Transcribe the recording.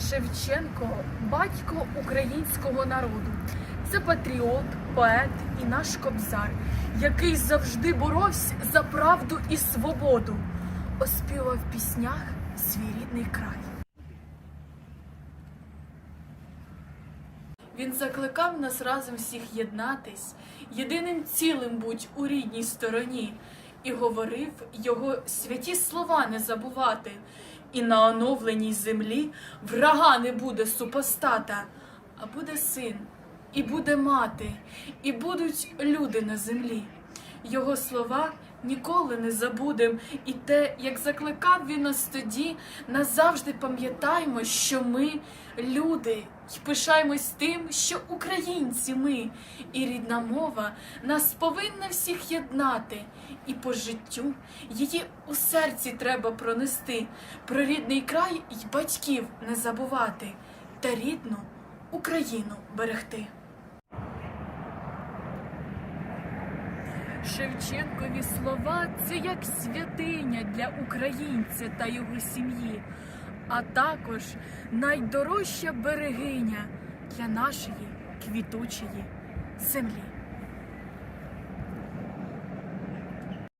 Шевченко батько українського народу. Це патріот, поет і наш кобзар, який завжди боровся за правду і свободу, оспівав в піснях свій рідний край. Він закликав нас разом всіх єднатись, єдиним цілим будь у рідній стороні, і говорив його святі слова не забувати. І на оновленій землі врага не буде супостата, а буде син, і буде мати, і будуть люди на землі. Його слова ніколи не забудем, і те, як закликав він нас тоді, назавжди пам'ятаймо, що ми люди, й пишаємось тим, що українці ми, і рідна мова нас повинна всіх єднати, і по життю її у серці треба пронести, про рідний край й батьків не забувати, та рідну Україну берегти. Шевченкові слова це як святиня для українця та його сім'ї, а також найдорожча берегиня для нашої квітучої землі.